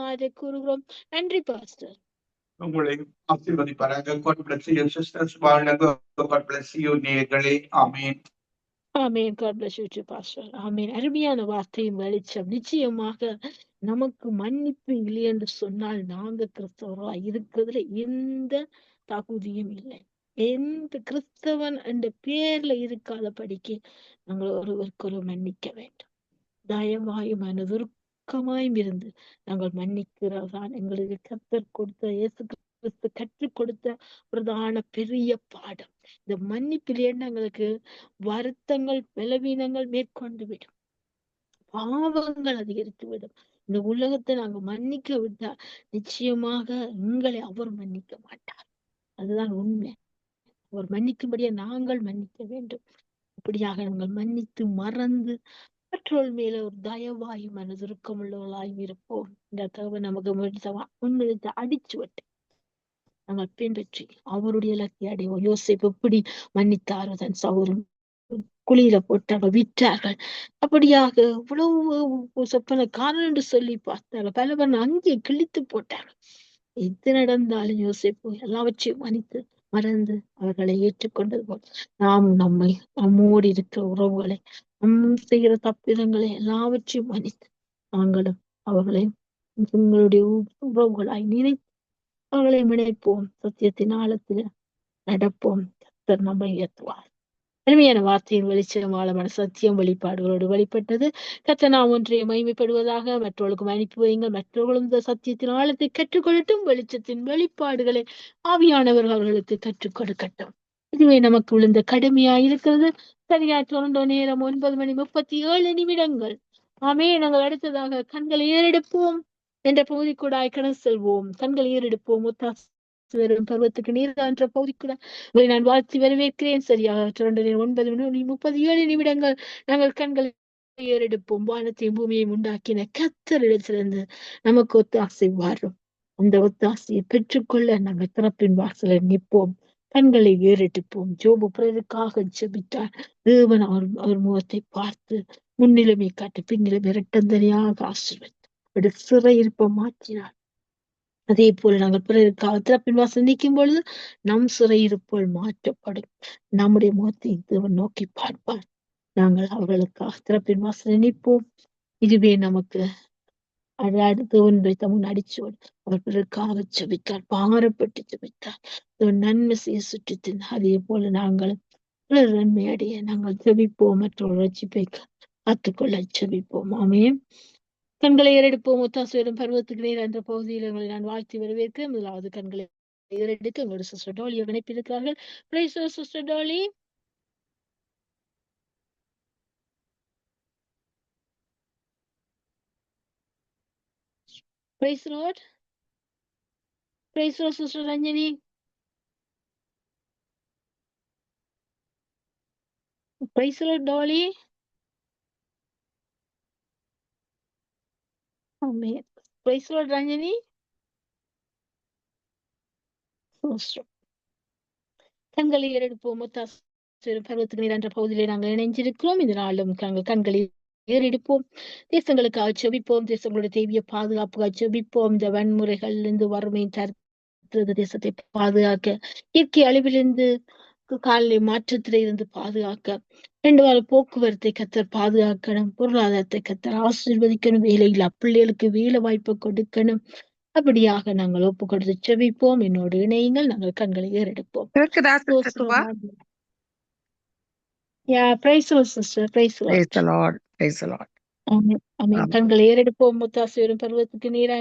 ஜெபமாதை கூறுகிறோம். நன்றி பாஸ்டர். உங்களை ஆசீர்வதிப்பாராக. God bless you sisters. God bless you நேயர்களே ஆமென். ஆமேன். Bless you too, pastor. ஆமேன். அருமையான வார்த்தையின் வெளிச்சம். நிச்சயமாக நமக்கு மன்னிப்பு இல்லை என்று சொன்னால் நாங்க கிறிஸ்தவர்களா இருக்கிறதுல எந்த தகுதியும் இல்லை. எந்த கிறிஸ்தவன் என்ற பேர்ல இருக்காத படிக்கு நாங்கள் ஒருவருக்கொரு மன்னிக்க வேண்டும். தயவாய் மனதுருக்கமாயும் இருந்து நாங்கள் மன்னிக்கிறதான் எங்களுக்கு கத்தர் கொடுத்த இயேசு கிறிஸ்து கற்றுக் கொடுத்த பிரதான பெரிய பாடம். இந்த மன்னிப்பிலேயே எங்களுக்கு வருத்தங்கள் பலவீனங்கள் மேற்கொண்டு விடும். பாவங்கள் அதிகரித்து விடும். இந்த உலகத்தை நாங்க மன்னிக்க விட்டா நிச்சயமாக எங்களை அவர் மன்னிக்க மாட்டார். அதுதான் உண்மை. அவர் மன்னிக்கும்படியா நாங்கள் மன்னிக்க வேண்டும். அப்படியாக நாங்கள் மன்னித்து மறந்து மற்றவர்கள் மேல ஒரு தயவாய் மனதுருக்கம் உள்ளவர்களாய் இருப்போம். இந்த தகவல் நமக்கு முன்னிறுத்த அடிச்சு விட்டு நாங்கள் பின்பற்றி அவருடைய இலக்கை அடைவோம். யோசிப்பு எப்படி மன்னித்தாரோ. தன் சௌரம் குழியில போட்டார்கள் விற்றார்கள் அப்படியாக இவ்வளவு சொப்பன காரணம் என்று சொல்லி பார்த்தார்கள். பலவன் அங்கே கிழித்து போட்டார்கள். எது நடந்தாலும் யோசிப்பு எல்லாவற்றையும் மன்னித்து மறந்து அவர்களை ஏற்றுக்கொண்டது போல். நாம் நம்மை நம்மோடு இருக்கிற உறவுகளை செய்கிற தப்பிதங்களை எல்லாவற்றையும் மன்னித்து நாங்களும் அவர்களை உங்களுடைய உறவுகளாய் நினைத்து அவர்களை நினைப்போம். சத்தியத்தின் ஆழத்துல நடப்போம். கத்தர் நம்மை உயர்த்துவார். அருமையான வார்த்தையின் வெளிச்சம் ஆழமான சத்தியம் வெளிப்பாடுகளோடு வெளிப்பட்டது. கத்த நாம் ஒன்றைய மகிமைப்படுவதாக மற்றவர்களுக்கும் அனுப்பி வையுங்கள். மற்றவர்களும் இந்த சத்தியத்தின் ஆழத்தை கற்றுக்கொள்ளட்டும். வெளிச்சத்தின் வெளிப்பாடுகளை ஆவியானவர்கள் அவர்களுக்கு கற்றுக் கொடுக்கட்டும் இதுவே நமக்கு விழுந்த கடுமையா இருக்கிறது சரியா தொடர்ந்த நேரம் ஒன்பது மணி முப்பத்தி ஏழு நிமிடங்கள். ஆமே நாங்கள் அடுத்ததாக கண்களை ஏறெடுப்போம் என்ற பகுதி கூட கடந்து செல்வோம். கண்கள் ஏறெடுப்போம். வரும் பருவத்துக்கு நீர் என்ற பகுதி கூட உங்களை நான் வாழ்த்தி வரவேற்கிறேன். சரியாக இரண்டு நேரம் ஒன்பது மணி முப்பது ஏழு நிமிடங்கள் நாங்கள் கண்களை ஏறெடுப்போம். வானத்தையும் பூமியையும் உண்டாக்கின கத்தரிடத்திலிருந்து நமக்கு ஒத்தாசை வாரும். அந்த ஒத்தாசையை பெற்றுக்கொள்ள நாங்கள் திறப்பின் வாசலில் நிற்போம். கண்களை ஏறிட்டுப்போம் ஜோபு பிறருக்காக ஜெபித்தார். தேவன் அவர் அவர் முகத்தை பார்த்து முன்னிலைமை காட்டி பின்னிலைமை இரட்டந்தனியாக ஆசிர்வதித்தார். சிறை சிறையிருப்பை மாற்றினார். அதே போல நாங்கள் பிறருக்காக திறப்பின் வாசல் நிற்கும் பொழுது நம் சிறையிருப்போல் மாற்றப்படும். நம்முடைய முகத்தை தேவன் நோக்கி பார்ப்பார். நாங்கள் அவர்களுக்காக திறப்பின் வாசல் நிற்போம். இதுவே நமக்கு தேவன் வைத்த முன் அடிச்சோடு அவர் பிறருக்காக ஜெபித்தார் பாரப்பட்டு ஜெபித்தார். தேவன் நன்மை செய்ய சுற்றித்தின் அதே போல நாங்கள் பிறர் நன்மை அடைய நாங்கள் ஜெபிப்போம் மற்றொரு ரட்சிப்பை காத்துக்கொள்ள ஜெபிப்போம். ஆமே கண்களை ஏறெடுப்போம். ஒத்தாசுவரும் பருவத்துக்கு நேர் என்ற பகுதியில் உங்களை நான் வாழ்த்தி வரவேற்கிறேன் முதலாவது கண்களை ஏறெடுக்க எங்களோட sister Dolly இணைப்பிருக்கிறார்கள். Praise sister Dolly praise Lord praise Lord sister Ranjani praise Lord Dolly Amen. Praise Lord, Ranjani. Oh, கண்களை ஏறெடுப்போம் பருவத்துக்கு நீர் என்ற பகுதியிலே நாங்கள் இணைஞ்சிருக்கிறோம் இதனாலும் நாங்கள் கண்களை ஏறெடுப்போம். தேசங்களுக்காக செபிப்போம் தேசங்களுடைய தேவிய பாதுகாப்புக்காக செபிப்போம் இந்த வன்முறைகள் இருந்து வறுமை தேசத்தை பாதுகாக்க இயற்கை அழிவிலிருந்து காலை மாற்றத்தில இருந்து பாதுகாக்க ரெண்டு வார போக்குவரத்தை கத்தர் பாதுகாக்கணும். பொருளாதாரத்தை கத்தர் ஆசீர்வதிக்கணும். வேலையில் பிள்ளைகளுக்கு வேலை வாய்ப்பை கொடுக்கணும். அப்படியாக நாங்கள் ஒப்பு கொடுத்து செவிப்போம் என்னோடு இணையுங்கள். நாங்கள் கண்களை ஏறெடுப்போம். கண்களை ஏறெடுப்போம் முத்தாசிவரும் பருவத்துக்கு நீரா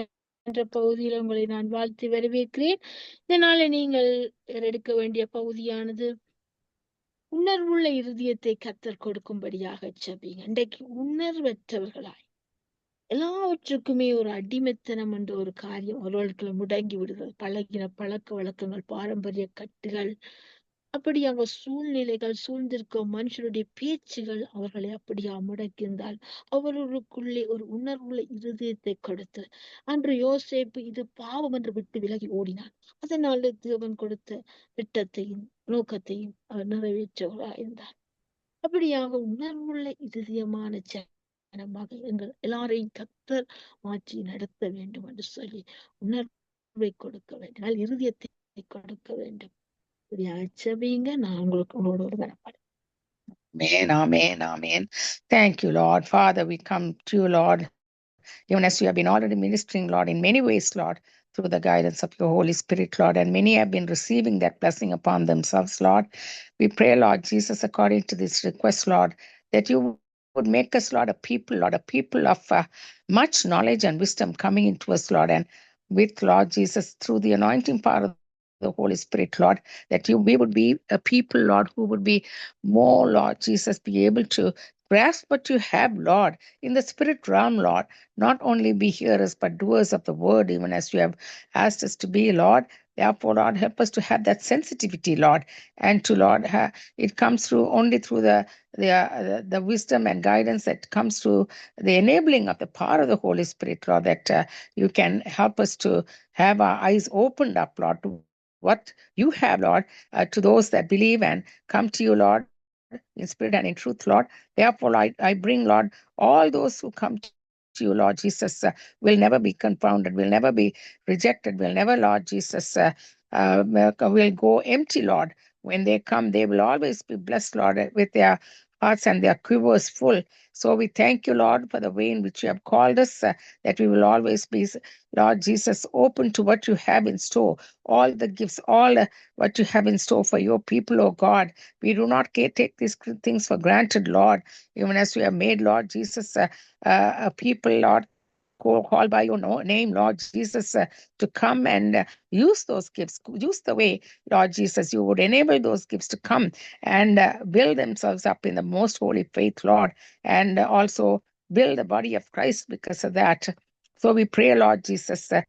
என்ற பகுதியில் உங்களை நான் வாழ்த்தி வரவேற்கிறேன். இதனால நீங்கள் எடுக்க வேண்டிய பகுதியானது உணர்வுள்ள இருதயத்தை கத்தர் கொடுக்கும்படியாக செபிங்க இன்றைக்கு உணர்வற்றவர்களாய் எல்லாவற்றுக்குமே ஒரு அடிமைத்தனம் என்ற ஒரு காரியம் அவர்களுக்கு முடங்கி விடுதல் பழகின பழக்க வழக்கங்கள் பாரம்பரிய கட்டுகள் அப்படி அவங்க சூழ்நிலைகள் சூழ்ந்திருக்கும் மனுஷனுடைய பேச்சுகள் அவர்களை அப்படியா முடக்கியிருந்தால் அவர்களுக்குள்ளே ஒரு உணர்வுள்ள இருதயத்தை கொடுத்து அன்று யோசேப்பு இது பாவம் என்று விட்டு விலகி ஓடினான். அதனால தேவன் கொடுத்த திட்டத்தையும் நோக்கத்தையும் அவர் நிறைவேற்றவராக இருந்தார் அப்படியாக உணர்வுள்ள இருதயமான ஜனமாக எங்கள் எல்லாரையும் கத்தர் மாற்றி நடத்த வேண்டும் என்று சொல்லி உணர்வை கொடுக்க வேண்டும். இருதயத்தை கொடுக்க வேண்டும். அச்சபிங்க நான் உங்களுக்கு உங்களோட ஒரு வரப்படும் Amen, amen, amen. Thank you, Lord. Father, we come to you, Lord, even as you have been already ministering, Lord, in many ways, Lord, through the guidance of your Holy Spirit, Lord, and many have been receiving that blessing upon themselves, Lord. We pray, Lord Jesus, according to this request, Lord, that you would make us, Lord, a people, Lord, a people of uh, much knowledge and wisdom coming into us, Lord, and with Lord Jesus, through the anointing power of the Holy Spirit, Lord, that you we would be a people, Lord, who would be more, Lord Jesus, be able to grasp what you have, Lord, in the spirit realm, Lord, not only be hearers but doers of the word, even as you have asked us to be, Lord. Therefore, Lord, help us to have that sensitivity, Lord, and to Lord, ha- it comes through only through the the, uh, the wisdom and guidance that comes through the enabling of the power of the Holy Spirit, Lord, that uh, you can help us to have our eyes opened up, Lord, to what you have, Lord, uh, to those that believe and come to you, Lord, in spirit and in truth, Lord. Therefore, I, I bring, Lord, all those who come to you, Lord Jesus, uh, will never be confounded, will never be rejected, will never, Lord Jesus, uh, uh, will go empty, Lord. When they come, they will always be blessed, Lord, with their hearts and their quivers full. So we thank you, Lord, for the way in which you have called us, uh, that we will always be, Lord Jesus, open to what you have in store, all the gifts, all uh, what you have in store for your people, oh God. We do not take these things for granted, Lord, even as we have made, Lord Jesus, uh, uh, a people, Lord, call, call by your name, Lord Jesus, uh, to come and uh, use those gifts, use the way, Lord Jesus, you would enable those gifts to come and uh, build themselves up in the most holy faith, Lord, and also build the body of Christ because of that. So we pray, Lord Jesus, uh,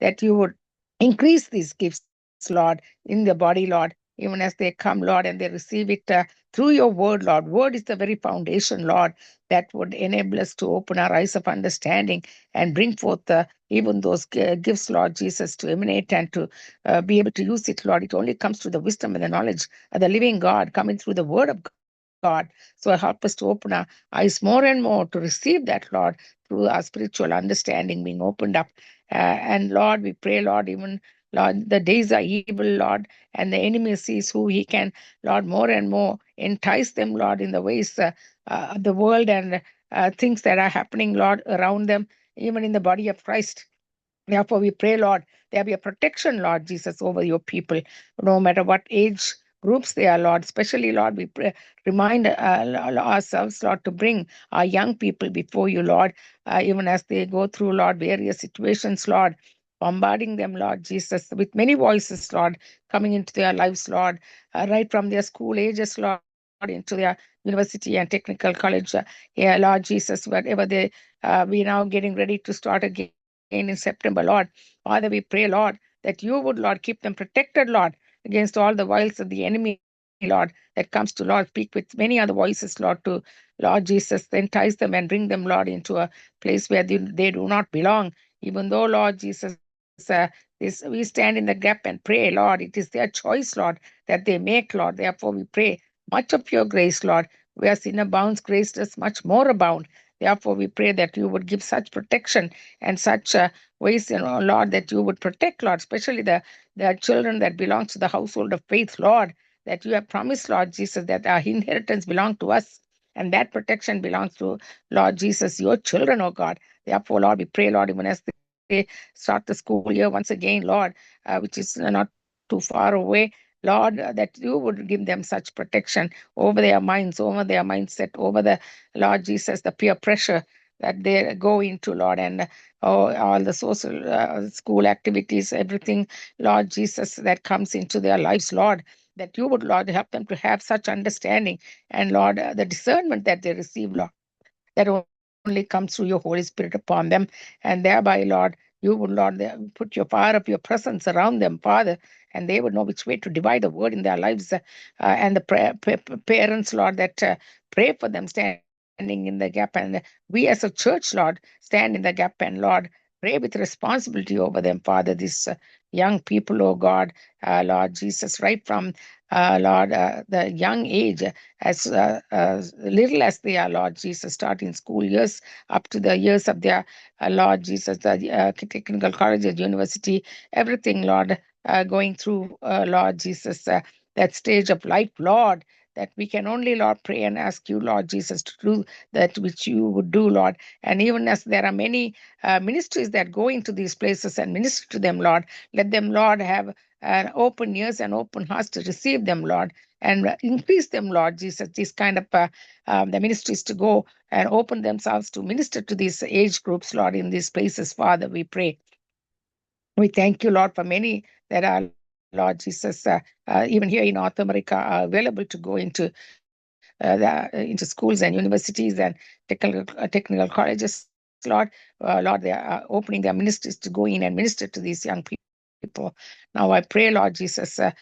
that you would increase these gifts, Lord, in the body, Lord, even as they come, Lord, and they receive it uh, through your word, Lord. Word is the very foundation, Lord, that would enable us to open our eyes of understanding and bring forth even those gifts, Lord Jesus, to emanate and to uh, be able to use it, Lord. It only comes through the wisdom and the knowledge of the living God coming through the word of God. So help us to open our eyes more and more to receive that, Lord, through our spiritual understanding being opened up. Uh, and Lord, we pray, Lord, even Lord, the days are evil, Lord, and the enemy sees who he can, Lord, more and more entice them, Lord, in the ways uh, uh, of the world and uh, things that are happening, Lord, around them, even in the body of Christ. Therefore, we pray, Lord, there be a protection, Lord Jesus, over your people, no matter what age groups they are, Lord. Especially, Lord, we pray, remind uh, ourselves, Lord, to bring our young people before you, Lord, uh, even as they go through, Lord, various situations, Lord, bombarding them, Lord Jesus, with many voices, Lord, coming into their lives, Lord, uh, right from their school ages, Lord, into their university and technical college. Uh, yeah, Lord Jesus, whatever they, uh, we now getting ready to start again in September, Lord. Father, we pray, Lord, that you would, Lord, keep them protected, Lord, against all the wiles of the enemy, Lord, that comes to, Lord, speak with many other voices, Lord, to Lord Jesus, entice them and bring them, Lord, into a place where they, they do not belong. Even though, Lord Jesus, uh, this, we stand in the gap and pray, Lord, it is their choice, Lord, that they make, Lord. Therefore, we pray much of your grace, Lord. Where sin abounds, grace does much more abound. Therefore, we pray that you would give such protection and such uh, ways, you know, Lord, that you would protect, Lord, especially the, the children that belong to the household of faith, Lord, that you have promised, Lord Jesus, that our inheritance belong to us. And that protection belongs to, Lord Jesus, your children, oh God. Therefore, Lord, we pray, Lord, even as they start the school year once again, Lord, uh, which is not too far away. Lord, uh, that you would give them such protection over their minds, over their mindset, over the Lord Jesus, the peer pressure that they go into, Lord, and oh, all the social uh, school activities, everything, Lord Jesus, that comes into their lives, Lord, that you would, Lord, help them to have such understanding and, Lord, uh, the discernment that they receive, Lord, that only comes through your Holy Spirit upon them, and thereby, Lord, you would, Lord, uh, put your fire of your presence around them, Father, and they would know which way to divide the word in their lives. Uh, and the parents, Lord, that uh, pray for them, standing in the gap. And we as a church, Lord, stand in the gap and, Lord, pray with responsibility over them, Father, these uh, young people, oh God, uh, Lord Jesus, right from uh, Lord, uh, the young age, as uh, as little as they are, Lord Jesus, starting school years up to the years of their uh, Lord Jesus, the uh, technical colleges, university, everything, Lord, uh, going through, uh, Lord Jesus, uh, that stage of life, Lord, that we can only, Lord, pray and ask you, Lord Jesus, to do that which you would do, Lord. And even as there are many uh, ministries that go into these places and minister to them, Lord, let them, Lord, have uh, open ears and open hearts to receive them, Lord, and uh, increase them, Lord Jesus, these kind of uh, um, the ministries to go and open themselves to minister to these age groups, Lord, in these places, Father, we pray. We thank you, Lord, for many that are, Lord Jesus, uh, uh, even here in North America, are available to go into uh, the, into schools and universities and technical uh, technical colleges. Lord, uh, Lord, they are opening their ministries to go in and minister to these young people. Now I pray, Lord Jesus, uh,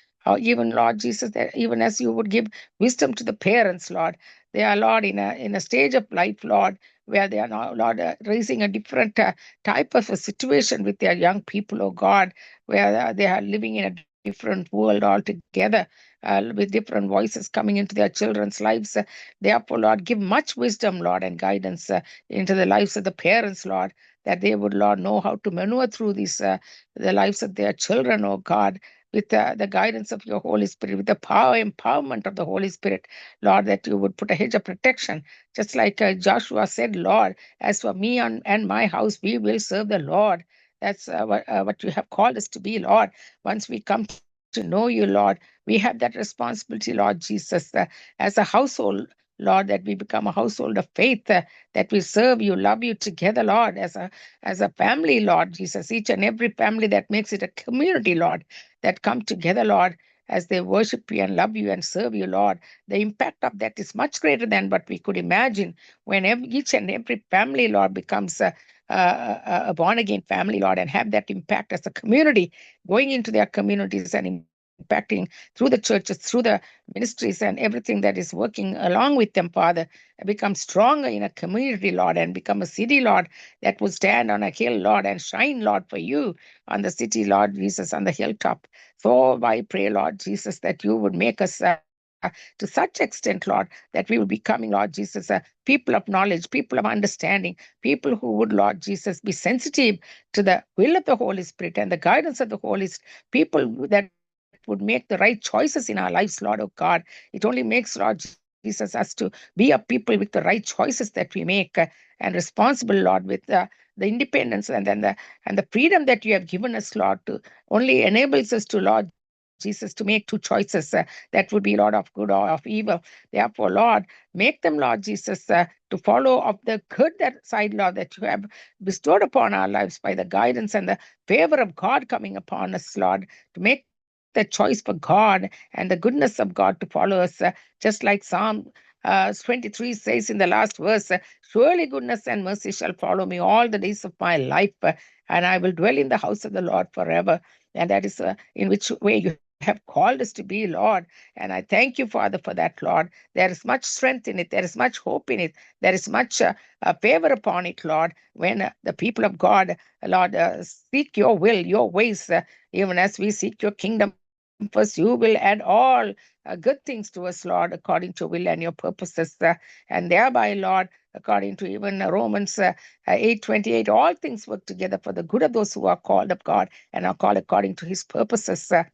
even Lord Jesus, that even as you would give wisdom to the parents, Lord, they are, Lord, in a in a stage of life, Lord, where they are now, Lord, uh, raising a different uh, type of a situation with their young people, oh God, where uh, they are living in a different world altogether, uh, with different voices coming into their children's lives. Uh, therefore, Lord, give much wisdom, Lord, and guidance uh, into the lives of the parents, Lord, that they would, Lord, know how to maneuver through these uh, the lives of their children, oh God. With uh, the guidance of your Holy Spirit, with the power, empowerment of the Holy Spirit, Lord, that you would put a hedge of protection, just like uh, Joshua said, Lord, as for me and, and my house, we will serve the Lord. That's uh, what, uh, what you have called us to be, Lord. Once we come to know you, Lord, we have that responsibility, Lord Jesus, uh, as a household, Lord, that we become a household of faith, uh, that we serve you, love you together, Lord, as a as a family, Lord Jesus, each and every family that makes it a community, Lord, that come together, Lord, as they worship you and love you and serve you, Lord. The impact of that is much greater than what we could imagine when every, each and every family, Lord, becomes a, a, a- born again family, Lord, and have that impact as a community going into their communities and impacting through the churches, through the ministries, and everything that is working along with them, Father. Become stronger in a community, Lord, and become a city, Lord, that will stand on a hill, Lord, and shine, Lord, for you on the city, Lord Jesus, on the hilltop. So I pray, Lord Jesus, that you would make us. Uh, to such extent, Lord, that we will be coming, Lord Jesus, people of knowledge, people of understanding, people who would, Lord Jesus, be sensitive to the will of the Holy Spirit and the guidance of the Holy Spirit, people that would make the right choices in our lives, Lord, oh God. It only makes, Lord Jesus, us to be a people with the right choices that we make uh, and responsible, Lord, with uh, the independence and then the and the freedom that you have given us, Lord, to only enables us to, Lord Jesus, to make two choices uh, that would be, Lord, of good or of evil. Therefore, Lord, make them, Lord Jesus, uh, to follow of the good that side, Lord, that you have bestowed upon our lives by the guidance and the favor of God coming upon us, Lord, to make the choice for God and the goodness of God to follow us, uh, just like Psalm uh, 23 says in the last verse, uh, Surely goodness and mercy shall follow me all the days of my life, uh, and I will dwell in the house of the Lord forever. And that is uh, in which way you have called us to be, Lord. And I thank you, Father, for that, Lord. There is much strength in it, there is much hope in it, there is much uh, uh, favor upon it, Lord, when uh, the people of God, Lord, seek your will, your ways, even as we seek your kingdom First, you will add all uh, good things to us, Lord, according to will and your purposes. uh, and thereby, Lord, according to even uh, Romans uh, 8:28, all things work together for the good of those who are called of God and are called according to his purposes. uh,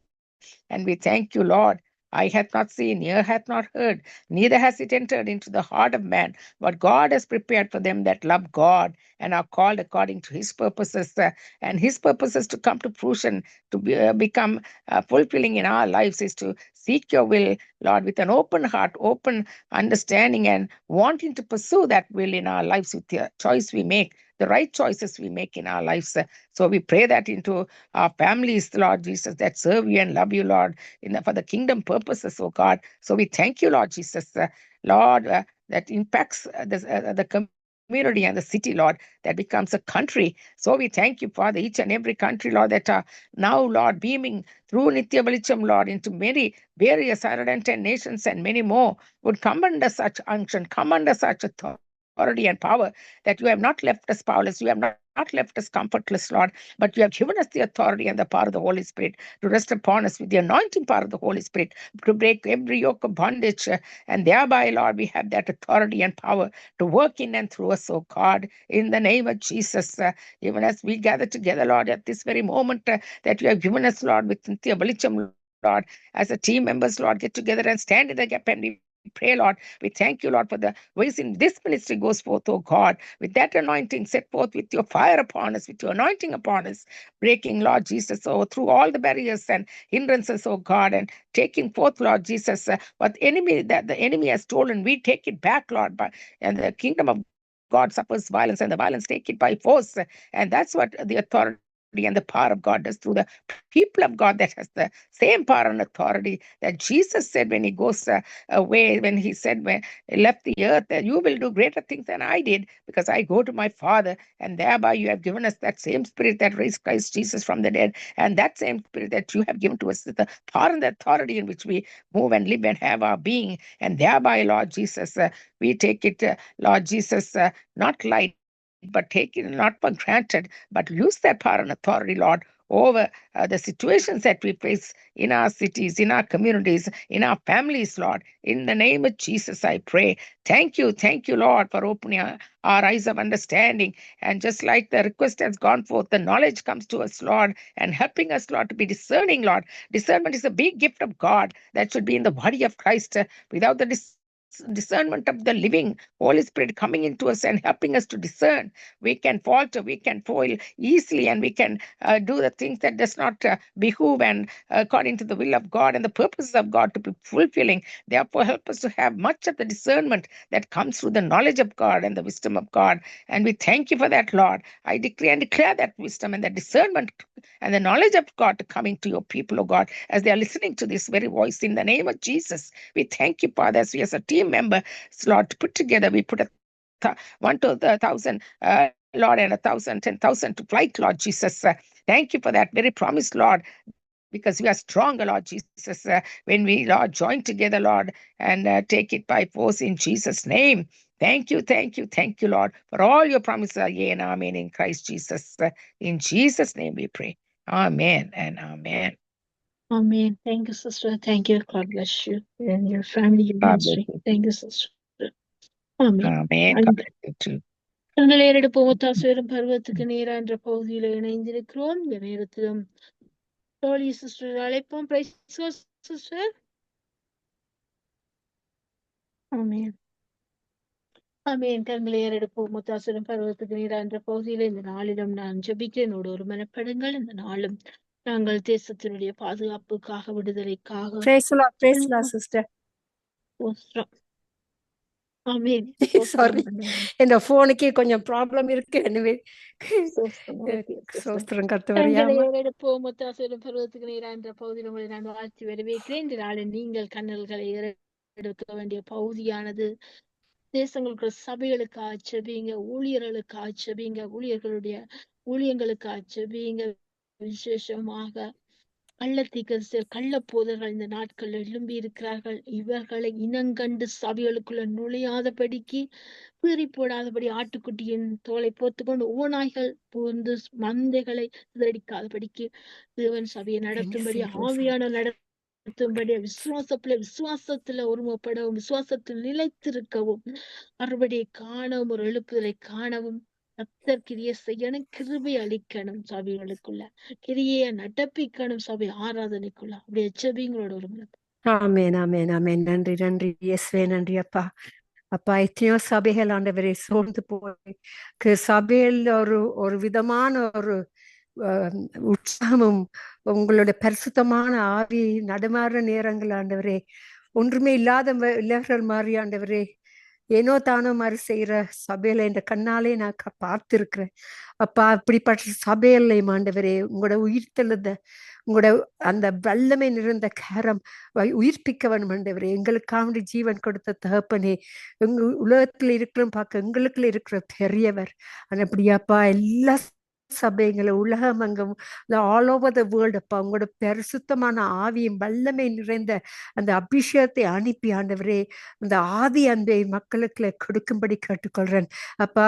and we thank you, Lord. I hath not seen, ear hath not heard, neither has it entered into the heart of man, what God has prepared for them that love God and are called according to his purposes. uh, and his purposes to come to fruition, to be, uh, become uh, fulfilling in our lives is to seek your will, Lord, with an open heart, open understanding, and wanting to pursue that will in our lives with the choice we make, the right choices we make in our lives. So we pray that into our families, Lord Jesus, that serve you and love you, Lord, in the, for the kingdom purposes, oh God. So we thank you, Lord Jesus, uh, Lord, uh, that impacts uh, the, uh, the community and the city, Lord, that becomes a country. So we thank you, Father, each and every country, Lord, that are now, Lord, beaming through Nitya Velicham, Lord, into many various 110 nations and many more would come under such unction, come under such authority and power that you have not left us powerless. You have not not left us comfortless, Lord, but you have given us the authority and the power of the Holy Spirit to rest upon us with the anointing power of the Holy Spirit to break every yoke of bondage. And thereby, Lord, we have that authority and power to work in and through us, oh God, in the name of Jesus. uh, Even as we gather together, Lord, at this very moment uh, that you have given us, Lord, with Cynthia Balicham, Lord, as a team members, Lord, get together and stand in the gap and we pray, Lord. We thank you, Lord, for the ways in this ministry goes forth, oh God, with that anointing set forth with your fire upon us, with your anointing upon us, breaking, Lord Jesus, oh, through all the barriers and hindrances, oh God, and taking forth, Lord Jesus, uh, what enemy that the enemy has stolen, we take it back, Lord, by, and the kingdom of God suffers violence, and the violence take it by force, and that's what the authority and the power of God does through the people of God that has the same power and authority that Jesus said when he goes uh, away, when he said when he left the earth, that you will do greater things than I did because I go to my Father, and thereby you have given us that same spirit that raised Christ Jesus from the dead, and that same spirit that you have given to us, the power and the authority in which we move and live and have our being, and thereby, Lord Jesus, uh, we take it, uh, Lord Jesus, uh, not light but take it not for granted, but use that power and authority, Lord, over uh, the situations that we face in our cities, in our communities, in our families, Lord. In the name of Jesus, I pray. Thank you, thank you, Lord, for opening our, our eyes of understanding. And just like the request has gone forth, the knowledge comes to us, Lord, and helping us, Lord, to be discerning, Lord. Discernment is a big gift of God that should be in the body of Christ. Uh, Without the dis- discernment of the living Holy Spirit coming into us and helping us to discern, we can falter, we can fall easily, and we can uh, do the things that does not uh, behoove and according to the will of God and the purposes of God to be fulfilling. Therefore, help us to have much of the discernment that comes through the knowledge of God and the wisdom of God. And we thank you for that, Lord. I declare and declare that wisdom and that discernment and the knowledge of God coming to your people, oh God, as they are listening to this very voice in the name of Jesus. We thank you, Father, as we as a team member, Lord, to put together, we put a th- one to the thousand, uh, Lord, and a thousand, ten thousand to flight, Lord Jesus. Uh, thank you for that very promise, Lord. Because we are stronger, Lord Jesus, uh, when we, Lord, join together, Lord, and uh, take it by force in Jesus' name. Thank you, thank you, thank you, Lord, for all your promises yea and amen in Christ Jesus. Uh, in Jesus' name we pray. Amen and amen. Amen. Thank you, sister. Thank you. God bless you and your family, your God bless ministry. you. Thank you, sister. Amen. Amen. And God bless you too. நாங்கள் ஏறெடுப்போம் ஒத்தாசுவரும் பருவத்துக்கு நேரா என்ற பகுதியில இணைந்திருக்கிறோம் இந்த நேரத்திலும் தோழி sister அழைப்போம் பிரைஸ் சிஸ்டர் ஆமென் ஆமென் கண்களை ஏறெடுப்போம் ஒத்தாசுவரும் பருவத்துக்கு நேரா என்ற பகுதியில இந்த நாளிலும் நான் ஜெபிக்க என்னோட ஒரு மனப்படுங்கள் இந்த நாளும் நாங்கள் தேசத்தினுடைய பாதுகாப்புக்காக விடுதலைக்காக. இந்த போனுக்கே கொஞ்சம் ப்ராப்ளம் இருக்கு. எனவே. சோஸ்திரம் பருவத்துக்கு நேரா என்ற பகுதியில் உங்களை நான் வாழ்த்தி வரவேற்கிறேன். இந்த நாளில் நீங்கள் கண்ணல்களை ஏறெடுக்க வேண்டிய பகுதியானது தேசங்களுக்கு சபைகளுக்கு ஆச்சபிங்க ஊழியர்களுக்கு ஆச்சபிங்க ஊழியர்களுடைய ஊழியங்களுக்கு ஆச்சபிங்க விசேஷமாக கள்ளத்தீக்கரசர் கள்ளப்போதர்கள் இந்த நாட்கள் எழும்பி இருக்கிறார்கள். இவர்களை இனங்கண்டு சபைகளுக்குள்ள நுழையாதபடிக்கு பீறி போடாதபடி ஆட்டுக்குட்டியின் தோலை போத்துக்கொண்டு ஓநாய்கள் புகுந்து மந்தைகளை சிதறடிக்காதபடிக்கு தேவன் சபையை நடத்தும்படி ஆவியான நடத்தும்படி விசுவாசத்துல விசுவாசத்துல ஒருமைப்படவும் விசுவாசத்தில் நிலைத்திருக்கவும் அறுபடியை காணவும் ஒரு எழுப்புதலை காணவும் கத்தர் கிரியை செய்யணும் கிருபை அளிக்கணும் சபைகளுக்குள்ள கிரியை நடப்பிக்கணும் சபை ஆராதனைக்குள்ள. அப்படி எச்சபிங்களோட ஒரு மனம் ஆமேன் ஆமேன் ஆமேன். நன்றி நன்றி. இயேசுவே நன்றி அப்பா. அப்பா எத்தனையோ சபைகள் ஆண்டவரை சோர்ந்து போய் சபையில் ஒரு ஒரு விதமான ஒரு அஹ், உற்சாகமும் உங்களோட பரிசுத்தமான ஆவி நடுமாற நேரங்கள் ஆண்டவரே. ஒன்றுமே இல்லாத வ- மாதிரி ஆண்டவரே ஏனோ தானோ மாதிரி செய்யற சபையில இந்த கண்ணாலே நான் க- பார்த்திருக்கிறேன். அப்பா அப்படிப்பட்ட சபையில்லை மாண்டவரே உங்களோட உயிர்த்தெழுந்த உங்களோட அந்த வல்லமை நிறைந்த கரம் வை- உயிர்ப்பிக்க வேண்டும் ஆண்டவரே. எங்களுக்காக ஜீவன் கொடுத்த தகப்பனே எங்க உலகத்துல இருக்கிற பார்க்க எங்களுக்குள்ள இருக்கிற பெரியவர். அப்படியாப்பா எல்லா சபைகளை உலகமெங்கும் ஆல் ஓவர் த வேர்ல்டு அப்பா உங்களோட பரிசுத்தமான ஆவியும் வல்லமை நிறைந்த அந்த அபிஷேகத்தை அனுப்பி ஆண்டவரே அந்த ஆதி அன்பை மக்களுக்கு கொடுக்கும்படி கேட்டுக்கொள்றேன். அப்பா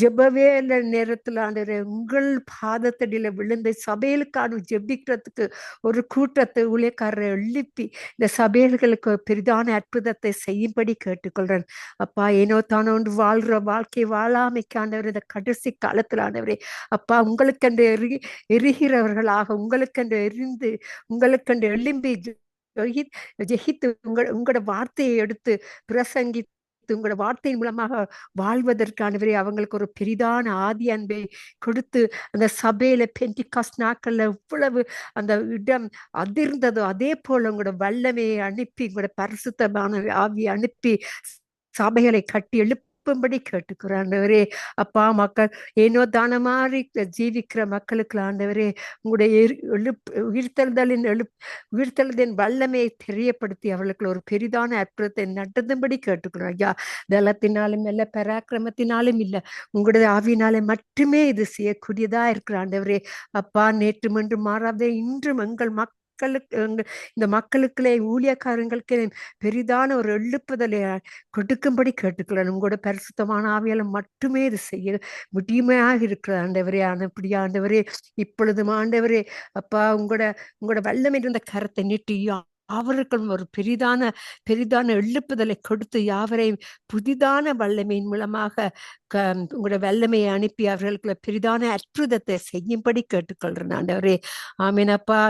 ஜெபவேல நேரத்தில் ஆண்டவரே உங்கள் பாதத்தடியில விழுந்து சபைகளுக்கான ஜெபிக்கிறதுக்கு ஒரு கூட்டத்தை ஊழியக்காரரை எழுப்பி இந்த சபைகளுக்கு பெரிதான அற்புதத்தை செய்யும்படி கேட்டுக்கொள்றேன். அப்பா ஏனோ தானோண்டு வாழ்ற வாழ்க்கை வாழாமைக்கு ஆண்டவர் இந்த கடைசி காலத்தில் ஆண்டவரே அப்பா அப்பா உங்களுக்கென்று எரி எரிகிறவர்களாக உங்களுக்கென்று எரிந்து உங்களுக்கென்று எழும்பி ஜெ- ஜெகித்து உங்கள் உங்களோட வார்த்தையை எடுத்து பிரசங்கி உங்களோட வார்த்தையின் மூலமாக வாழ்வதற்கானவரே அவங்களுக்கு ஒரு பெரிதான ஆதி அன்பை கொடுத்து அந்த சபையில பெண்டிகாஸ் நாட்கள்ல எவ்வளவு அந்த இடம் அதிர்ந்ததோ அதே போல உங்களோட வல்லமையை அனுப்பி உங்களோட பரிசுத்தமான ஆவியை அனுப்பி சபைகளை கட்டி எழுப்பும்படி கேட்டுக்கிறோம் ஆண்டவரே. அப்பா மக்கள் ஏனோ தான மாதிரி ஜீவிக்கிற மக்களுக்கு ஆண்டவரே உங்களுடைய எழுப் உயிர்த்தெழுதலின் எழுப் உயிர்த்தெழுதலின் வல்லமையை தெரியப்படுத்தி அவர்களுக்கு ஒரு பெரிதான அற்புதத்தை நடந்தும்படி கேட்டுக்கிறோம். ஐயா தளத்தினாலும் இல்லை பராக்கிரமத்தினாலும் இல்லை உங்களுடைய ஆவினாலே மட்டுமே இது செய்யக்கூடியதா இருக்கிற ஆண்டவரே. அப்பா நேற்று மன்று மாறாத இன்றும் எங்கள் மக்கள் மக்களுக்கு இந்த மக்களுக்களே ஊழியக்காரங்களுக்கு பெரிதான ஒரு எழுப்புதலை கொடுக்கும்படி கேட்டுக்கொள்ளணும் உங்களோட பரிசுத்தமான ஆவியால மட்டுமே இது செய்ய முடியுமையாக இருக்கிற ஆண்டவரே. ஆனப்படியா ஆண்டவரே. இப்பொழுதும் ஆண்டவரே அப்பா உங்களோட உங்களோட வல்லமை இருந்த கரத்தை நீட்டி அவர்களும் ஒரு பெரிதான பெரிதான எழுப்புதலை கொடுத்து யாவரையும் புதிதான வல்லமையின் மூலமாக க- உங்களோட வல்லமையை அனுப்பி அவர்களுக்குள்ள பெரிதான அற்புதத்தை செய்யும்படி கேட்டுக்கொள்றேன் ஆண்டவரே. ஆமீனப்பா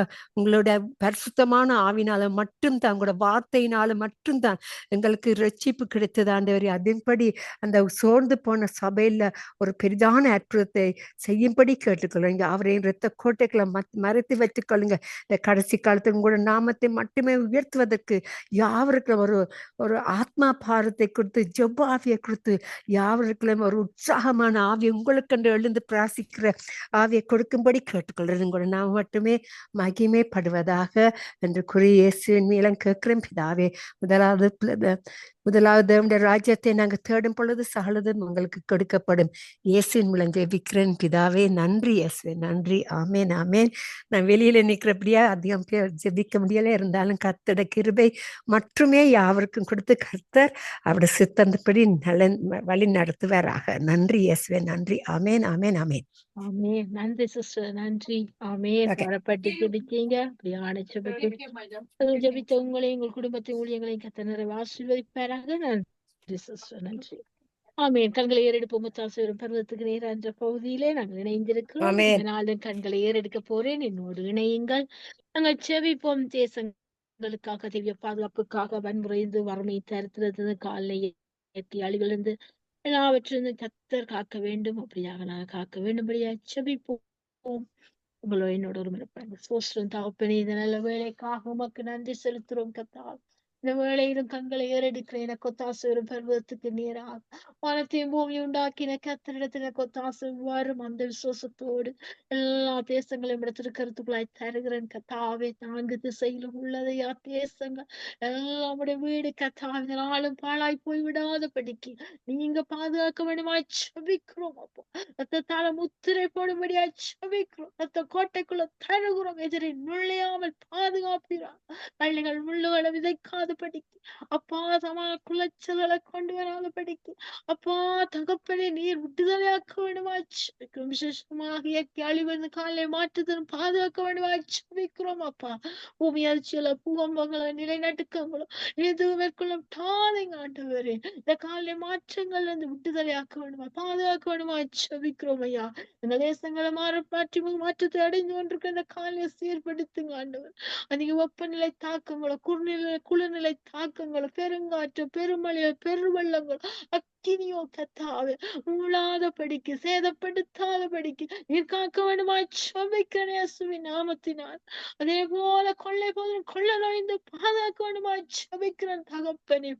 உங்களோட பரிசுத்தமான ஆவினால மட்டும்தான் உங்களோட வார்த்தையினால மட்டும்தான் எங்களுக்கு ரட்சிப்பு கிடைத்தது ஆண்டவரே. அதன்படி அந்த சோர்ந்து போன சபையில ஒரு பெரிதான அற்புதத்தை செய்யும்படி கேட்டுக்கொள்ளுங்க அவரையும் இரத்த கோட்டைகளை மத்- மறைத்து வச்சுக்கொள்ளுங்க இந்த கடைசி காலத்தில் உங்களோட நாமத்தை மட்டுமே உயர்த்துவதற்கு யாவருக்கும் ஒரு ஒரு ஆத்மா பாரத்தை கொடுத்து ஜெப ஆவியை கொடுத்து யாவருக்கும் ஒரு உற்சாகமான ஆவி உங்களுக்கென்று எழுந்து பிராசிக்கிற ஆவியை கொடுக்கும்படி கேட்டுக்கொள்றது கூட நாம் மட்டுமே மகிமைப்படுவதாக என்று கூறி இயேசுவின் மீளம் கேட்கிறேன். பிதாவே முதலாவது முதலாவது தேவனுடைய ராஜ்யத்தை நாங்கள் தேடும் பொழுது சகலதும் உங்களுக்கு கொடுக்கப்படும். இயேசுவின் மூலம் ஜெபிக்கிறேன் பிதாவே நன்றி இயேசுவே நன்றி. ஆமேன் ஆமேன். நான் வெளியில நிற்கிறபடியா அதிகம் பேர் ஜெபிக்க முடியல. இருந்தாலும் கர்த்தட கிருபை மட்டுமே யாவருக்கும் கொடுத்து கர்த்தர் அவருடைய சித்தந்தப்படி நலன் வழி நடத்துவாராக. நன்றி இயேசுவே நன்றி. ஆமேன் ஆமேன் ஆமேன். ஆமென். நன்றி சிஸ்டர். நன்றி. ஆமென். வரப்பட்டு ஜெபித்த உங்களையும் உங்கள் குடும்பத்தின் ஊழியங்களையும் கத்த நிறைவு ஆசீர்வதிப்பாராக. நன்றி. ஆமென். கண்களை ஏறெடுப்பு முத்தாசு பருவத்துக்கு நேர என்ற பகுதியிலே நாங்கள் இணைந்திருக்கிறோம். நாளும் கண்களை ஏறெடுக்க போறேன். என்னோடு இணையுங்கள். நாங்கள் செவிப்போம் தேசங்களுக்காக திவ்ய பாதுகாப்புக்காக வன்முறைந்து வறுமை தருத்திரத்து காலை இயற்கை அழிவிலிருந்து எல்லாவற்றிலிருந்து கத்தர் காக்க வேண்டும். அப்படியாக நாங்கள் காக்க வேண்டும்படியாக செபிப்போம். உங்களோட என்னோட ஒரு மனப்பாங்க சோஸ்திரம் தகப்பனே இந்த நல்ல வேலைக்காக உமக்கு நன்றி செலுத்துறோம் கத்தால் இந்த வேளையிலும் கண்களை ஏறெடுக்கிறேன். எனக்கு ஒத்தாசு பருவத்துக்கு நேராக. வானத்தையும் பூமி உண்டாக்கின கத்தரிடத்துல கொத்தாசு வரும் அந்த விசுவாசத்தோடு எல்லா தேசங்களையும் இடத்துல கருத்துக்களாய் தருகிறேன். கத்தாவே நான்கு திசையிலும் உள்ளதையா தேசங்கள். எல்லாமுடைய வீடு கத்தாவின் நாளும் பாழாய் போய் விடாதபடிக்கு நீங்க பாதுகாக்க வேண்டுமாய் செபிக்கிறோம் அப்போ. ரத்தத்தால முத்திரை போடும்படியா செபிக்கிறோம் ரத்த கோட்டைக்குள்ள தருகிறோம் எதிரை நுழையாமல் பாதுகாப்பீரா பள்ளிகள் முள்ளுகளை வராது படிக்கு. அப்பா சமா குலைச்சல்களை கொண்டு வராது படிக்கு. அப்பா தகப்பனே நீர் விடுதலையாக்க வேண்டுமாச்சு. விசேஷமாகிய விசேஷமாக இயற்கை காலை மாற்றுதலும் பாதுகாக்க வேண்டுமாச்சு. செபிக்கிறோம் அப்பா. பூமி அதிர்ச்சியில பூகம்பங்களை நிலைநடுக்கங்களும் எதுவும் மேற்கொள்ளும் தாதைங்க ஆண்டவரே இந்த காலை மாற்றங்கள் வந்து விடுதலையாக்க வேண்டுமா பாதுகாக்க வேண்டுமா செபிக்கிறோம் ஐயா. இந்த தேசங்களை மாற மாற்றி மாற்றத்தை அடைந்து கொண்டிருக்கிற இந்த காலையை சீர்படுத்துங்க ஆண்டவர். அதிக வெப்பநிலை தாக்கங்களோ குறுநிலை குளிர்நிலை தாக்கங்கள் பெருங்காற்று பெருமழை பெருவெள்ளங்கள் அக்கினியோ கத்தாவே உழாத படிக்கு சேதப்படுத்தாத படிக்கு நீர் காக்க வேண்டுமா சபிக்கிறேன் இயேசுவின் நாமத்தினால். அதே போல கொள்ளை போதும் கொள்ள நுழைந்து பாதுகாக்க வேண்டுமா சபிக்கிறேன் தகப்பனே.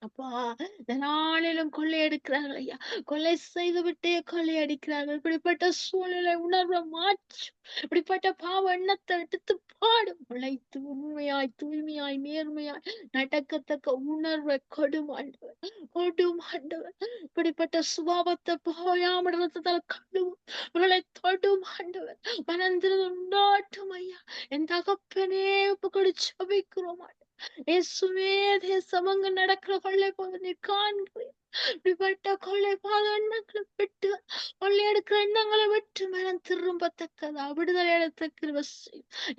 அப்பா இந்த நாளிலும் கொள்ளையடிக்கிறார்கள் ஐயா. கொலை செய்து விட்டே கொள்ளையடிக்கிறார்கள் இப்படிப்பட்ட சூழ்நிலை உணர்வை மாற்றும். இப்படிப்பட்ட பாவ எண்ணத்தை எடுத்து பாடும். உழைத்து உண்மையாய் தூய்மையாய் நேர்மையாய் நடக்கத்தக்க உணர்வை கொடும் ஆண்டவர். கொடும் ஆண்டவர். இப்படிப்பட்ட சுபாவத்தை போயாமடத்தால் கடும் உங்களை தொடும் ஆண்டவர். மனந்திரம் உண்டாட்டும் ஐயா. என் தகப்பனே இப்ப கூட இயேசுவே தேசம் அங்கு நடக்கிற கொள்ளை போது நீ காண்கிறீர் இப்படிப்பட்ட கொள்ளை பாத எண்ணங்களை விட்டு கொள்ளையெடுக்கிற எண்ணங்களை விட்டு மனம் திரும்பத்தக்கதா? விடுதலை எடுத்துக்கிற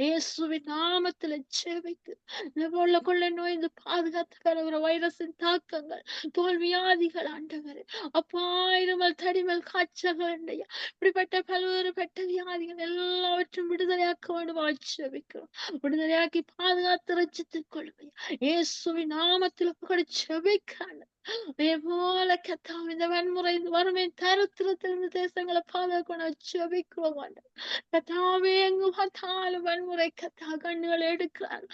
இயேசுவின் நாமத்துல சேவைக்கு இந்த போல கொள்ளை நோய் இந்த பாதுகாத்து வருகிற வைரஸின் தாக்கங்கள் தோல்வியாதிகள் ஆண்டவர். அப்பா இருமல் தடிமல் காய்ச்சல்கள் அண்டையா இப்படிப்பட்ட பல்வேறுபட்ட வியாதிகள் எல்லாவற்றும் விடுதலையாக்க வேண்டும்? ஆட்சேபிக்கிறோம் விடுதலையாக்கி பாதுகாத்து ரச்சித்துக் கொள்வையா இயேசுவின் நாமத்தில் புகழ் செபிக்கான அதே போல கத்தாம் இந்த வன்முறை இந்த வறுமை தருத்திரத்திலிருந்து தேசங்களை பாதுகாக்கணும் ஜபிக்கிறோம் ஆண்டவர். கத்தாவே எங்கு பார்த்தாலும் வன்முறை கத்தா கண்ணுகள் எடுக்கிறார்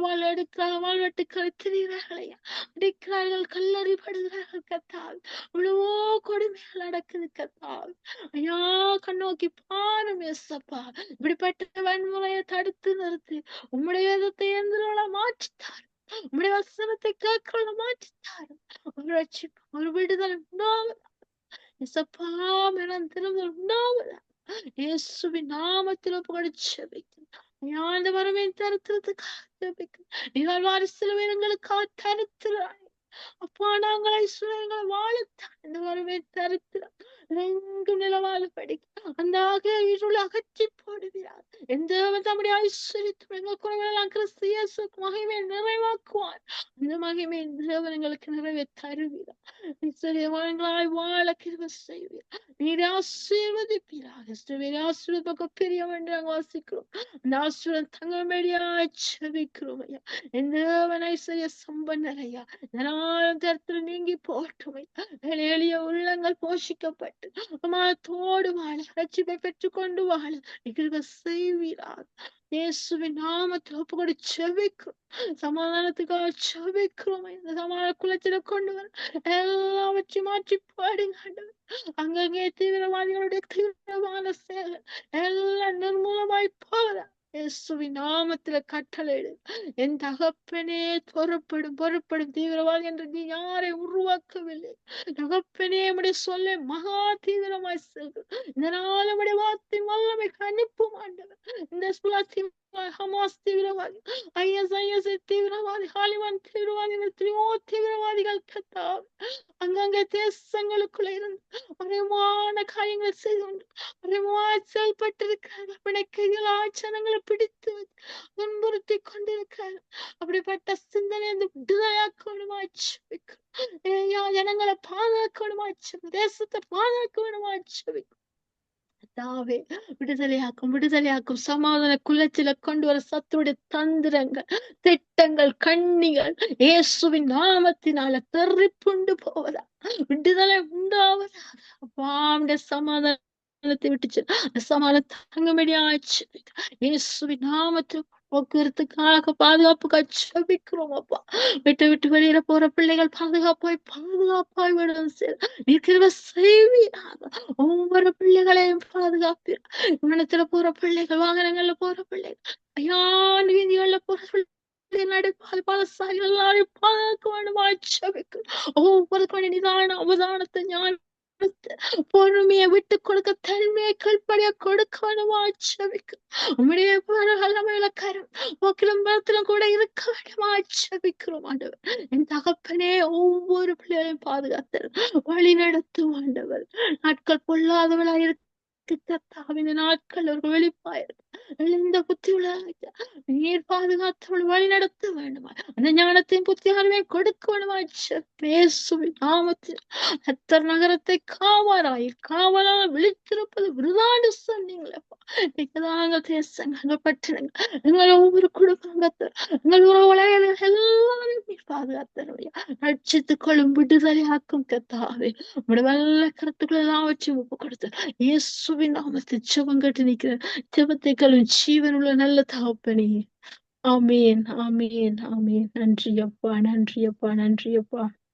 வாழ் எடுக்கிறார் வாழ்வெட்டுக்களை திரிகிறார்களையா அடிக்கிறார்கள் கல்லறிபடுகிறார்கள் கத்தால் இவ்வளவோ கொடுமைகள் நடக்குது கத்தால் ஐயா கண்ணோக்கி பாரும் எஸ்ஸப்பா இப்படிப்பட்ட வன்முறையை தடுத்து நிறுத்தி உம்முடைய வேதத்தை எந்திரோட மாற்றித்தார் உம்முடைய வசனத்தை கேட்கிறோட மாற்றித்தார் ஒரு ரட்சிப்பு ஒரு விடுதல் உண்டாவதா எசப்பா மனம் உண்டாவதா இயேசுவின் நாமத்தில் புகழ்ச்சி ஞான வரவேன் தருத்துறதுக்காக ஜெபிக்கிறேன். நீங்கள் வாரிசில் வீரங்களுக்காக தருத்துறாய் அப்பா நாங்கள் ஐஸ்வர்யங்களை வாழத்தான் இந்த வரவேன் தருத்துறோம் எங்கும் நிலவாழ படிக்க அந்த ஆக இருளை அகற்றி போடுகிறார். எந்த தம்முடைய ஐஸ்வர்யத்தும் எங்கள் குறைவெல்லாம் கிறிஸ்து இயேசு மகிமை நிறைவாக்குவார். அந்த மகிமை தேவன் எங்களுக்கு நிறைவே தருகிறார் ஐஸ்வர்யவான்களாய் வாழ கிருவ செய்வீர். நீர் ஆசீர்வதிப்பீராக. கிறிஸ்துவின் ஆசீர்வதிப்பக்க பெரிய என்று நாங்கள் வாசிக்கிறோம். அந்த ஆசீர்வாதம் தங்கமடியா செவிக்கிறோம் ஐயா. என் தேவன் ஐஸ்வர்ய சம்பன்னர் ஐயா. நாளும் தரத்தில் நீங்கி போட்டும் எளிய உள்ளங்கள் போஷிக்கப்பட்டு மனத்தோடு வாழ ரட்சிப்பை பெற்றுக்கொண்டு வாழ நிகழ்வு செய்வீராக இயேசுவின் நாமத்தில் ஒப்பு கூட செபிக்கிறோம் சமாதானத்துக்காக செவிக்கிறோம் இந்த சமாதான குலத்தில கொண்டு வர எல்லாவற்றையும் மாற்றி பாடுங்க அங்கங்கே தீவிரவாதிகளுடைய தீவிரமான செயல் எல்லாம் நிர்மூலமாய் போகிறா இயேசுவின் நாமத்துல கட்டளையிடு. என் தகப்பனே பொறுப்படும் பொறுப்படும் தீவிரவாதி என்று நீ யாரை உருவாக்கவில்லை? தகப்பனே உடைய சொல்ல மகா தீவிரமாய் செல்கிறோம் இந்த நாள் உடைய வார்த்தை வல்லமை அனுப்பும் ஆண்டவர். இந்த சுலா ஹமாஸ் தீவிரவாதி ஐஎஸ் ஐஎஸ் தீவிரவாதி ஹாலிவான் தீவிரவாதி எத்தனையோ தீவிரவாதிகள் கத்தாம் அங்கங்கே தேசங்களுக்குள்ள இருந்து மறைமுகமான காரியங்களை செய்து கொண்டு மறைமுகமாக செயல்பட்டிருக்கிறார்கள் பிணைக்கைகள் ஆச்சனங்களை பிடித்து வைத்து துன்புறுத்தி கொண்டிருக்கிறார்கள் அப்படிப்பட்ட சிந்தனை அந்த விடுதலையாக்கணுமாச்சு ஜனங்களை பாதுகாக்கணுமாச்சு தேசத்தை பாதுகாக்கணுமாச்சு தாவே விடுதலையாக்கும் விடுதலையாக்கும். சமாதான குலச்சில கொண்டு வர சத்துடைய தந்திரங்கள் திட்டங்கள் கண்ணிகள் இயேசுவின் நாமத்தினால தெறிப்புண்டு போவதா? விடுதலை உண்டாவதா? அப்பாவுடைய சமாதானத்தை விட்டுச்சு. அந்த சமாதானம் தங்கும்படியாச்சு இயேசுவின் நாமத்தில் போக்குவரத்துக்காக பாதுகாப்புக்காக ஜெபிக்கிறோம் அப்பா விட்டு விட்டு வெளியில போற பிள்ளைகள் பாதுகாப்பாய் பாதுகாப்பாய் விடும் இருக்கிற செய்வீராக ஒவ்வொரு பிள்ளைகளையும் பாதுகாப்பீர். விமானத்துல போற பிள்ளைகள் வாகனங்கள்ல போற பிள்ளைகள் ஐயா வீதிகள்ல போற பிள்ளை நடைபாதை ஒவ்வொரு நிதான அவதானத்தை ஞான பொறுமையை விட்டு கொடுக்க தன்மையை கல்படியா கொடுக்க ஆட்சேபிக்க. உம்முடைய வல்லமையில கரம் போக்கிலும் பலத்திலும் கூட இருக்க வேண்டுமா ஆட்சேபிக்கிறோம் ஆண்டவர். என் தகப்பனே ஒவ்வொரு பிள்ளைகளையும் பாதுகாத்தல் வழி நடத்தும் ஆண்டவர். நாட்கள் பொல்லாதவளா இருக்கு கத்தாவின் நாட்கள் அவர்கள் வெளிப்பாயிருக்கும் எழுந்த புத்தி நீர் பாதுகாத்தவள் வழி நடத்த வேண்டுமா அந்த ஞானத்தையும் புத்தி அறிவை கொடுக்க வேண்டுமா பேசுவின் நாமத்தில் அத்தர் நகரத்தை காவலாய் காவலாக விழித்திருப்பது விருதாண்டு சொன்னீங்களே நீங்கதாங்க தேசங்கள் பட்டினங்கள் எங்கள் ஒவ்வொரு குடும்பங்கள் எங்கள் உறவுகளை எல்லாரையும் நீ பாதுகாத்தனுடைய ரட்சித்துக் கொள்ளும் விடுதலையாக்கும் கத்தாவே உங்களுடைய வல்ல கருத்துக்கள் எல்லாம் வச்சு ஒப்பு கொடுத்து இயேசுவின் நாமத்தை ஜெபம் கட்டி நிற்கிற ஜெபத்தை கழுவும் ஜீவனுள்ள நல்ல தகப்பனே ஆமேன் ஆமேன் ஆமேன். நன்றி அப்பா நன்றி அப்பா நன்றி அப்பா.